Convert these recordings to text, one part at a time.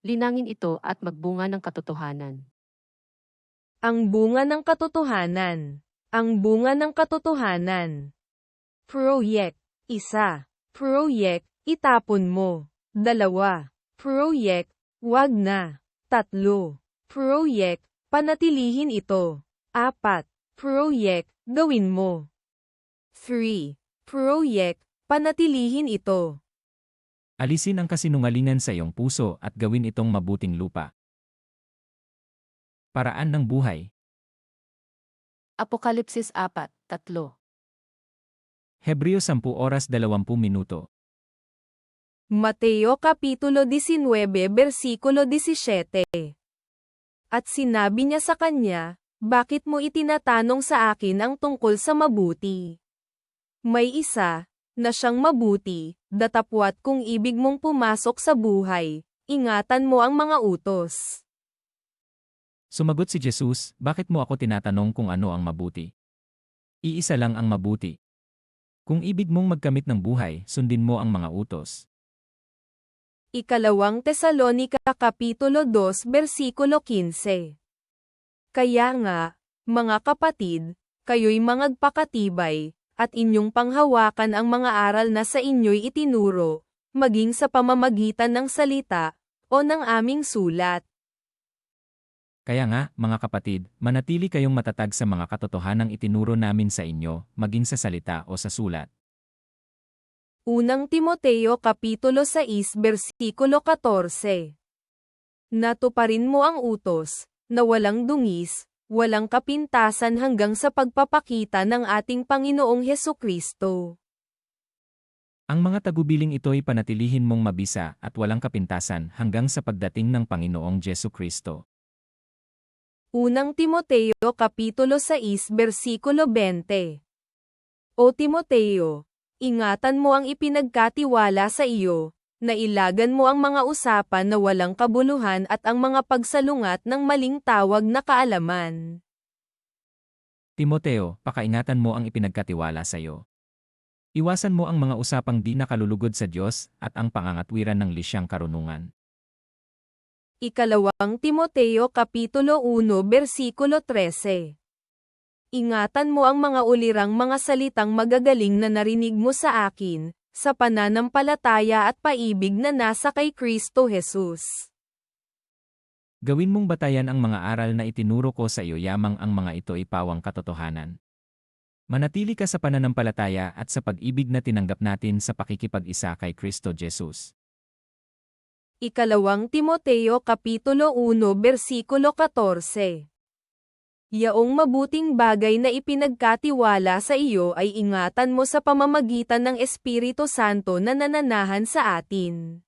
linangin ito at magbunga ng katotohanan. Ang bunga ng katotohanan. Ang bunga ng katotohanan. Proyek. Isa. Proyek. Itapon mo. Dalawa. Proyek. Wag na. Tatlo. Proyek. Panatilihin ito. Apat. Proyek. Gawin mo. 3. Proyek. Panatilihin ito. Alisin ang kasinungalingan sa iyong puso at gawin itong mabuting lupa. Paraan ng buhay. Apokalipsis 4, 3. Hebreo 10 oras 20 minuto. Mateo Kapitulo 19 versikulo 17 At sinabi niya sa kanya, Bakit mo itinatanong sa akin ang tungkol sa mabuti? May isa, na siyang mabuti, datapwat kung ibig mong pumasok sa buhay, ingatan mo ang mga utos. Sumagot si Jesus, bakit mo ako tinatanong kung ano ang mabuti? Iisa lang ang mabuti. Kung ibig mong magkamit ng buhay, sundin mo ang mga utos. Ikalawang Tesalonika Kapitulo 2 versikulo 15 Kaya nga, mga kapatid, kayo'y mangagpakatibay, at inyong panghawakan ang mga aral na sa inyo'y itinuro, maging sa pamamagitan ng salita, o ng aming sulat. Kaya nga, mga kapatid, manatili kayong matatag sa mga katotohanang itinuro namin sa inyo, maging sa salita o sa sulat. Unang Timoteo Kapitulo 6 versikulo 14 Natuparin mo ang utos, na walang dungis, walang kapintasan hanggang sa pagpapakita ng ating Panginoong Heso Kristo. Ang mga tagubiling ito'y panatilihin mong mabisa at walang kapintasan hanggang sa pagdating ng Panginoong Jesu Kristo. Unang Timoteo Kapitulo 6 versikulo 20 O Timoteo, ingatan mo ang ipinagkatiwala sa iyo, na ilagan mo ang mga usapan na walang kabuluhan at ang mga pagsalungat ng maling tawag na kaalaman. Timoteo, pakaingatan mo ang ipinagkatiwala sa iyo. Iwasan mo ang mga usapang di nakalulugod sa Diyos at ang pangangatwiran ng lisyang karunungan. Ikalawang Timoteo Kapitulo 1 versikulo 13 Ingatan mo ang mga ulirang mga salitang magagaling na narinig mo sa akin, sa pananampalataya at paibig na nasa kay Kristo Jesus. Gawin mong batayan ang mga aral na itinuro ko sa iyo yamang ang mga ito ay pawang katotohanan. Manatili ka sa pananampalataya at sa pag-ibig na tinanggap natin sa pakikipag-isa kay Kristo Jesus. Ikalawang Timoteo Kapitulo 1 versikulo 14 Yaong mabuting bagay na ipinagkatiwala sa iyo ay ingatan mo sa pamamagitan ng Espiritu Santo na nananahan sa atin.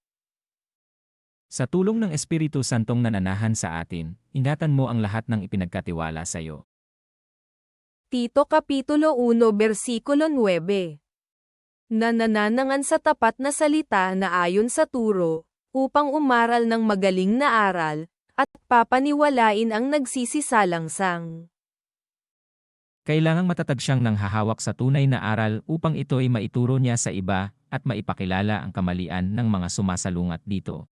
Sa tulong ng Espiritu Santong nananahan sa atin, ingatan mo ang lahat ng ipinagkatiwala sa iyo. Tito Kapitulo 1 versikulo 9 Nanananangan sa tapat na salita na ayon sa turo, upang umaral ng magaling na aral, at papaniwalain ang nagsisisalangsang. Kailangang matatag siyang nang hahawak sa tunay na aral upang ito ay maituro niya sa iba at maipakilala ang kamalian ng mga sumasalungat dito.